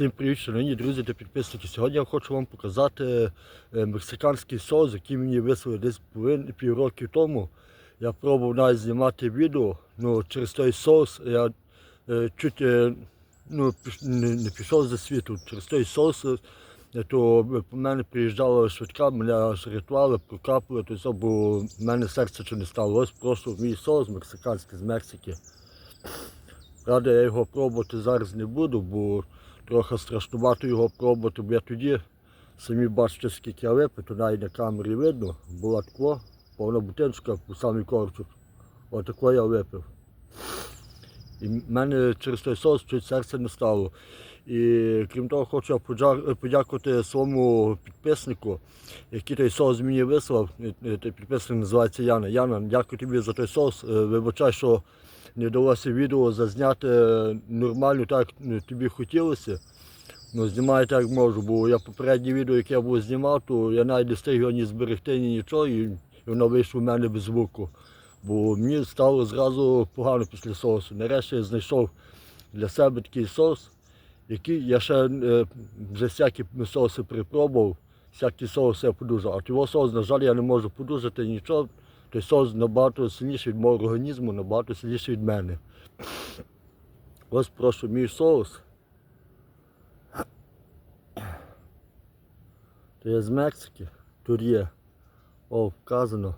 Всім привіт, шановні друзі та підписники. Сьогодні я хочу вам показати е, мексиканський соус, який мені вислали десь повин- півроку тому. Я пробував навіть знімати відео, ну через той соус я е, чуть е, ну, не, пішов за світу. Через той соус то по мене приїжджала швидка, мене рятували, прокапали, то все, бо в мене серце чи не стало. Ось просто мій соус мексиканський з Мексики. Правда, я його пробувати зараз не буду, бо трохи страшнувато його пробувати, бо я тоді самі бачите, скільки я випив, то навіть на камері видно, була тако, повна бутиночка по самий корчик. Отако я випив. І в мене через той соус чуть серце не стало. І крім того, хочу подякувати своєму підписнику, який той соус мені вислав. Е, е, Той підписник називається Яна. Яна, дякую тобі за той соус. Е, Вибачай, що не вдалося відео зазняти нормально, так е, тобі хотілося. Ну, знімаю так як можу, бо я попереднє відео, яке я був знімав, то я навіть не встиг його ні зберегти, ні нічого, і воно вийшло в мене без звуку. Бо мені стало зразу погано після соусу. Нарешті я знайшов для себе такий соус, який я ще е, вже всякі соуси припробував, всякі соуси я подужав. А його соус, на жаль, я не можу подужати нічого. Той соус набагато сильніший від мого організму, набагато сильніший від мене. Ось прошу мій соус. То є з Мексики. Тут є. О, вказано.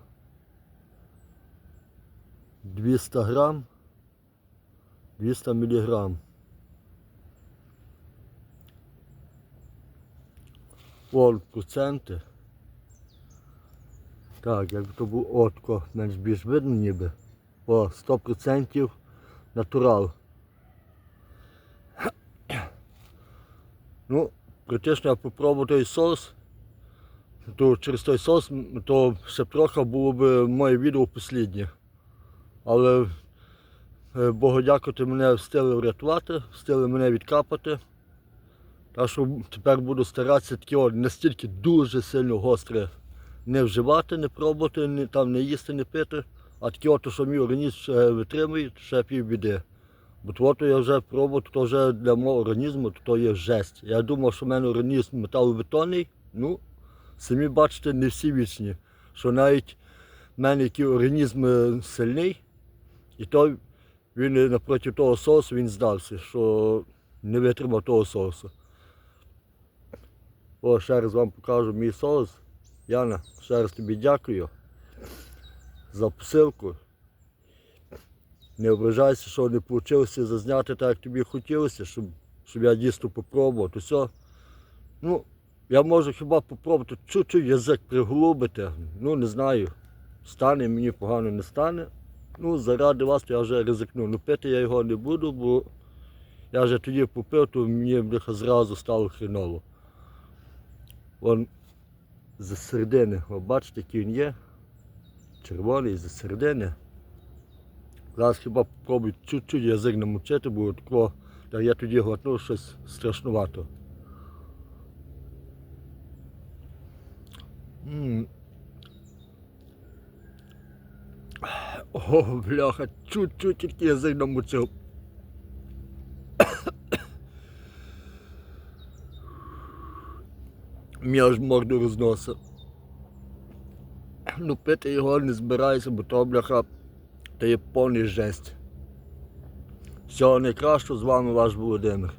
200 грам. 200 міліграм. О, проценти. Так, як то був отко, менш більш видно ніби. О, 100% натурал. Ну, практично я попробував той соус, то через той соус, то ще трохи було б моє відео посліднє. Але е, Богу дякувати, мене встигли врятувати, встигли мене відкапати. Так що тепер буду старатися таке от настільки дуже сильно гостре не вживати, не пробувати, не, там, не їсти, не пити. А таке от, що мій організм ще витримує, ще півбіди. Бо то, то я вже пробував, то вже для мого організму то, то є жесть. Я думав, що в мене організм металобетонний. Ну, самі бачите, не всі вічні. Що навіть в мене який організм е, сильний, і то він е, напроти того соусу він здався, що не витримав того соусу. О, ще раз вам покажу мій соус. Яна, ще раз тобі дякую за посилку. Не ображайся, що не вийшло зазняти так, як тобі хотілося, щоб, щоб я дійсно попробував. То все. Ну, я можу хіба попробувати чуть-чуть язик приглубити. Ну, не знаю. Стане мені погано не стане. Ну, заради вас я вже ризикну. Ну, пити я його не буду, бо я вже тоді попив, то мені зразу стало хреново. Вон з середини, о, бачите, який він є. Червоний з середини. Зараз хіба попробую чуть-чуть язик намочити, бо такого, так я тоді глотнув щось страшнувато. М. О, бляха, чуть-чуть тільки язик намочив. Мені аж морду розносить. Ну пити його не збираюся, бо то бляха, то є повний жесть. Всього найкращого з вами ваш Володимир.